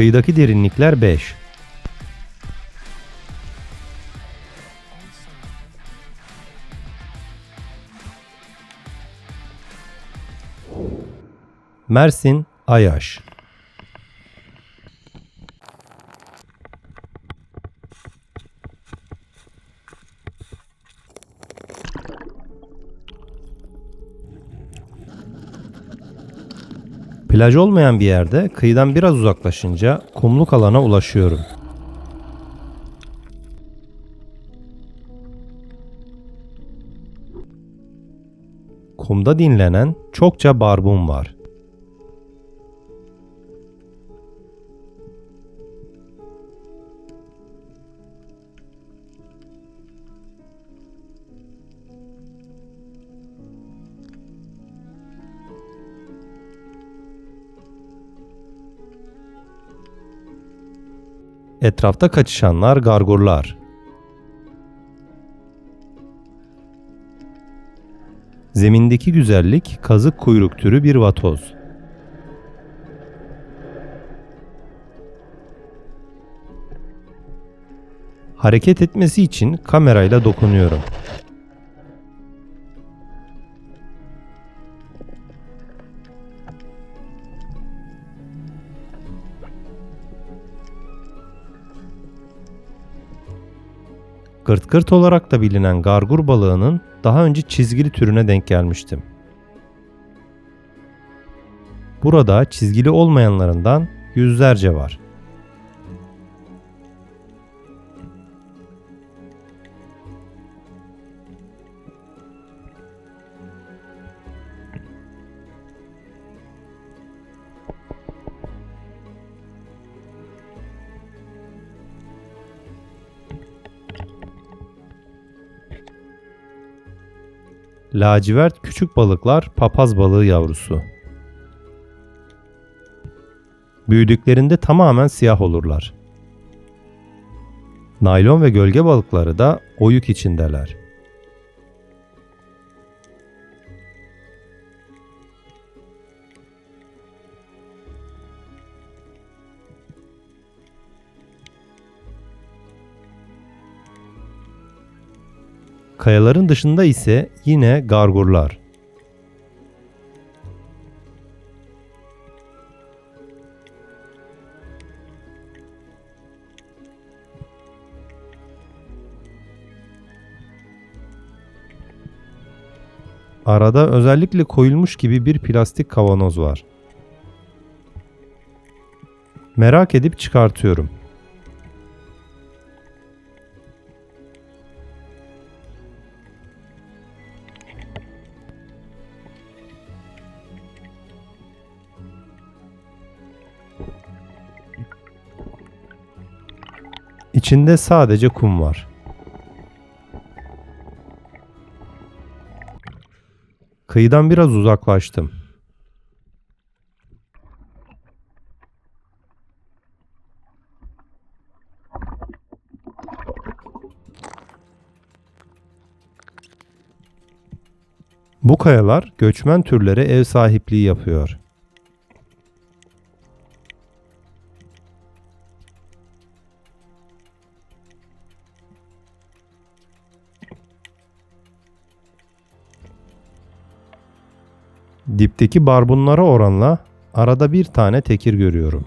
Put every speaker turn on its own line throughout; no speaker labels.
Kıyıdaki derinlikler 5. Mersin Ayaş Plaj olmayan bir yerde kıyıdan biraz uzaklaşınca kumluk alana ulaşıyorum. Kumda dinlenen çokça barbun var. Etrafta kaçışanlar gargurlar. Zemindeki güzellik kazık kuyruk türü bir vatoz. Hareket etmesi için kamerayla dokunuyorum. Gırt gırt olarak da bilinen gargur balığının daha önce çizgili türüne denk gelmiştim. Burada çizgili olmayanlarından yüzlerce var. Lacivert küçük balıklar papaz balığı yavrusu. Büyüdüklerinde tamamen siyah olurlar. Naylon ve gölge balıkları da oyuk içindeler. Kayaların dışında ise yine gargurlar. Arada özellikle koyulmuş gibi bir plastik kavanoz var. Merak edip çıkartıyorum. İçinde sadece kum var. Kıyıdan biraz uzaklaştım. Bu kayalar göçmen türlere ev sahipliği yapıyor. Dipteki barbunlara oranla arada bir tane tekir görüyorum.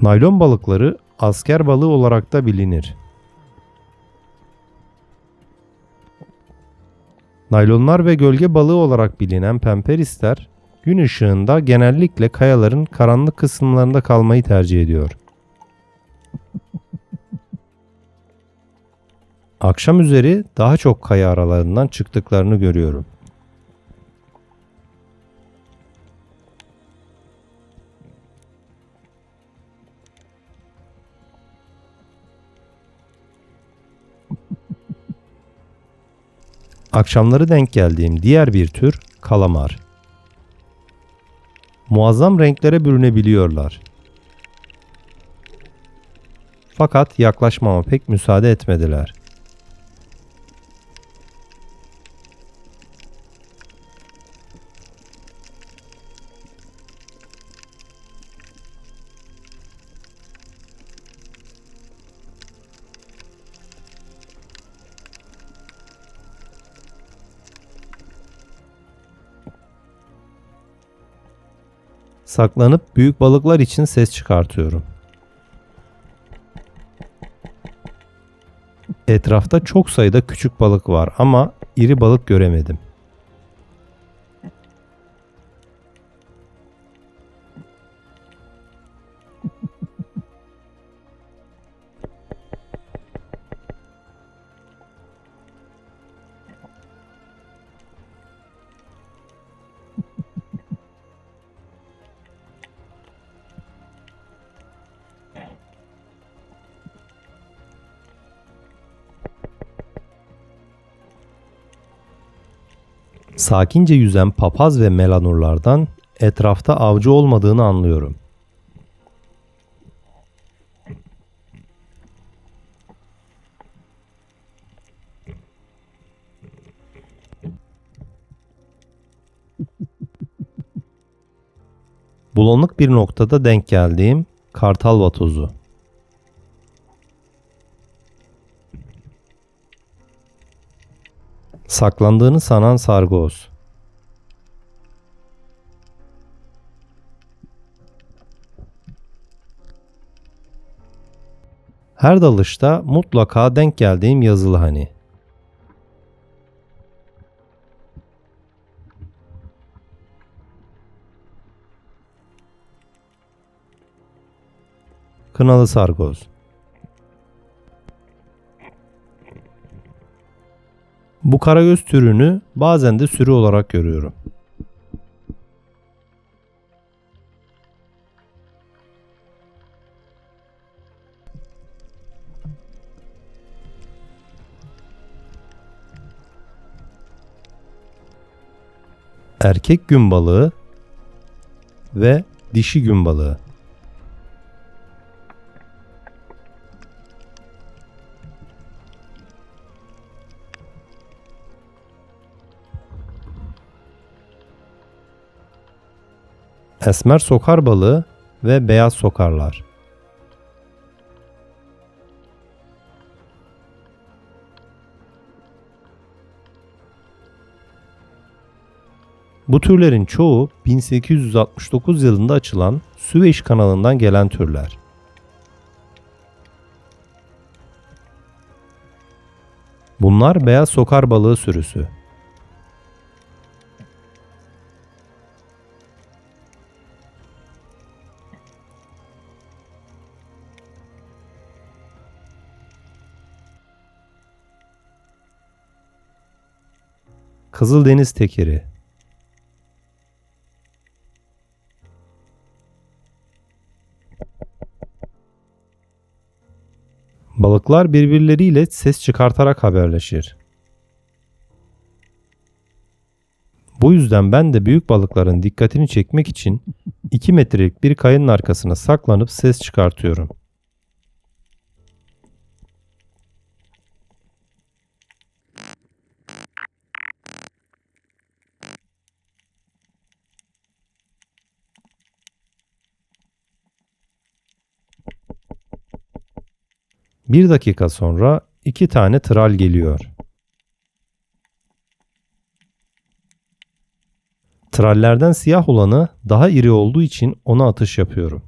Naylon balıkları asker balığı olarak da bilinir. Naylonlar ve gölge balığı olarak bilinen pemperisler gün ışığında genellikle kayaların karanlık kısımlarında kalmayı tercih ediyor. Akşam üzeri daha çok kaya aralarından çıktıklarını görüyorum. Akşamları denk geldiğim diğer bir tür kalamar. Muazzam renklere bürünebiliyorlar. Fakat yaklaşmama pek müsaade etmediler. Saklanıp büyük balıklar için ses çıkartıyorum. Etrafta çok sayıda küçük balık var ama iri balık göremedim. Sakince yüzen papaz ve melanurlardan etrafta avcı olmadığını anlıyorum. Bulanık bir noktada denk geldiğim kartal vatozu. Saklandığını sanan sargoz. Her dalışta mutlaka denk geldiğim yazılı hani. Kınalı sargoz. Bu karagöz türünü bazen de sürü olarak görüyorum. Erkek gün balığı ve dişi gün balığı. Esmer sokar balığı ve beyaz sokarlar. Bu türlerin çoğu 1869 yılında açılan Süveyş kanalından gelen türler. Bunlar beyaz sokar balığı sürüsü. Kızıldeniz tekiri. Balıklar birbirleriyle ses çıkartarak haberleşir. Bu yüzden ben de büyük balıkların dikkatini çekmek için 2 metrelik bir kayanın arkasına saklanıp ses çıkartıyorum. Bir dakika sonra iki tane tral geliyor. Trallerden siyah olanı daha iri olduğu için ona atış yapıyorum.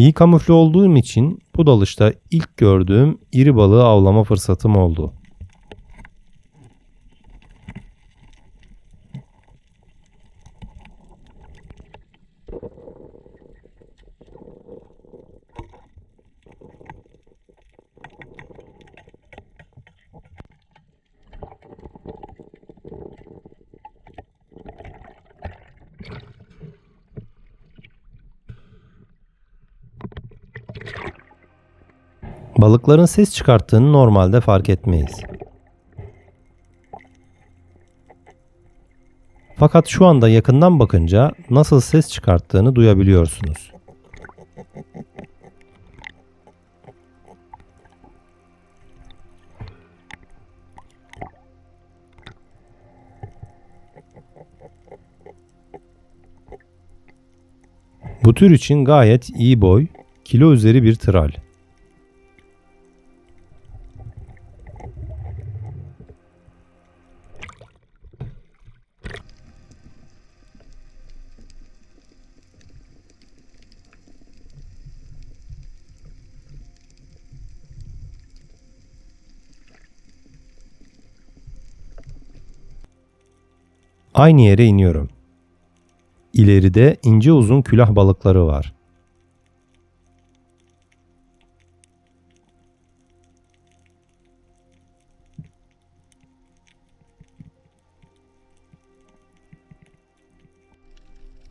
İyi kamufle olduğum için bu dalışta ilk gördüğüm iri balığı avlama fırsatım oldu. Balıkların ses çıkarttığını normalde fark etmeyiz. Fakat şu anda yakından bakınca nasıl ses çıkarttığını duyabiliyorsunuz. Bu tür için gayet iyi boy, kilo üzeri bir tral. Aynı yere iniyorum. İleride ince uzun külah balıkları var.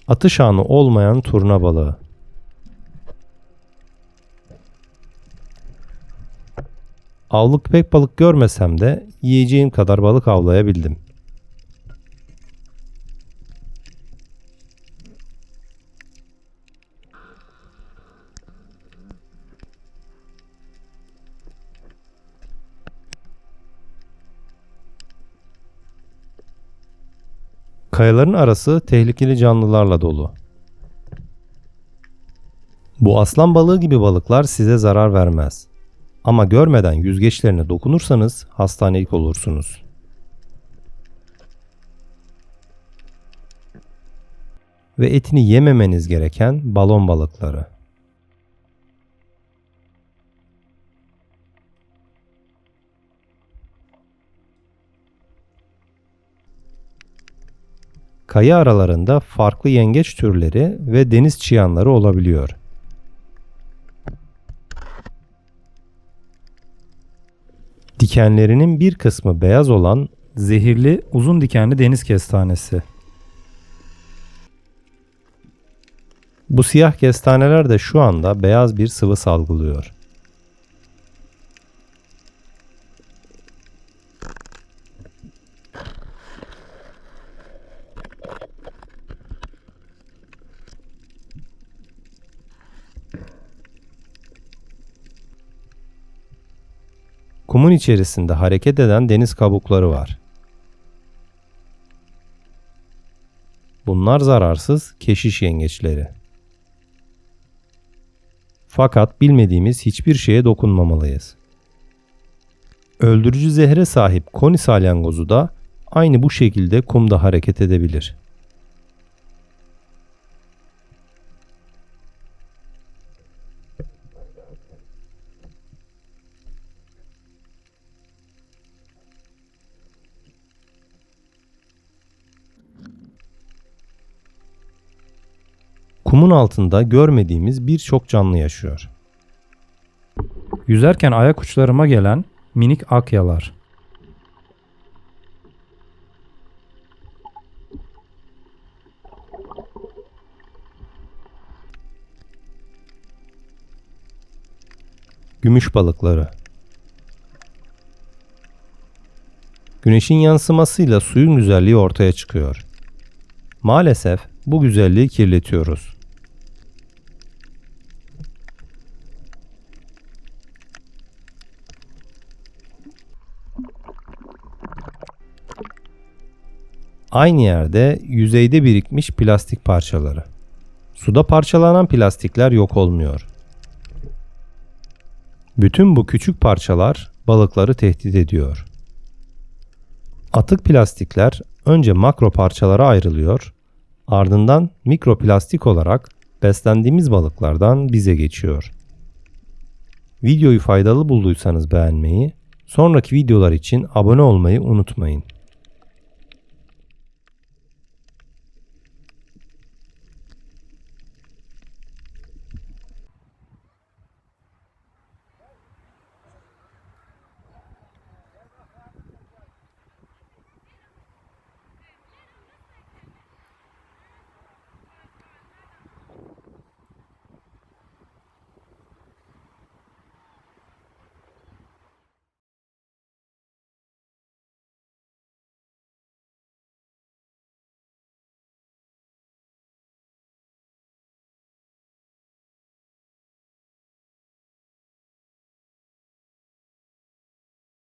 Atış anı olmayan turna balığı. Avlık pek balık görmesem de yiyeceğim kadar balık avlayabildim. Kayaların arası tehlikeli canlılarla dolu. Bu aslan balığı gibi balıklar size zarar vermez. Ama görmeden yüzgeçlerine dokunursanız hastanelik olursunuz. Ve etini yememeniz gereken balon balıkları. Kaya aralarında farklı yengeç türleri ve deniz çıyanları olabiliyor. Dikenlerinin bir kısmı beyaz olan
Zehirli uzun dikenli deniz kestanesi.
bu siyah kestaneler de şu anda beyaz bir sıvı salgılıyor. İçerisinde hareket eden deniz kabukları var. Bunlar zararsız keşiş yengeçleri. Fakat bilmediğimiz hiçbir şeye dokunmamalıyız. Öldürücü zehre sahip koni salyangozu da aynı bu şekilde kumda hareket edebilir. Kumun altında görmediğimiz birçok canlı yaşıyor.
Yüzerken ayak uçlarıma gelen minik akyalar.
Gümüş balıkları. Güneşin yansımasıyla suyun güzelliği ortaya çıkıyor. Maalesef bu güzelliği kirletiyoruz. Aynı yerde yüzeyde birikmiş plastik parçaları. Suda parçalanan plastikler yok olmuyor. Bütün bu küçük parçalar balıkları tehdit ediyor. Atık plastikler önce makro parçalara ayrılıyor, ardından mikroplastik olarak beslendiğimiz balıklardan bize geçiyor. Videoyu faydalı bulduysanız beğenmeyi, sonraki videolar için abone olmayı unutmayın.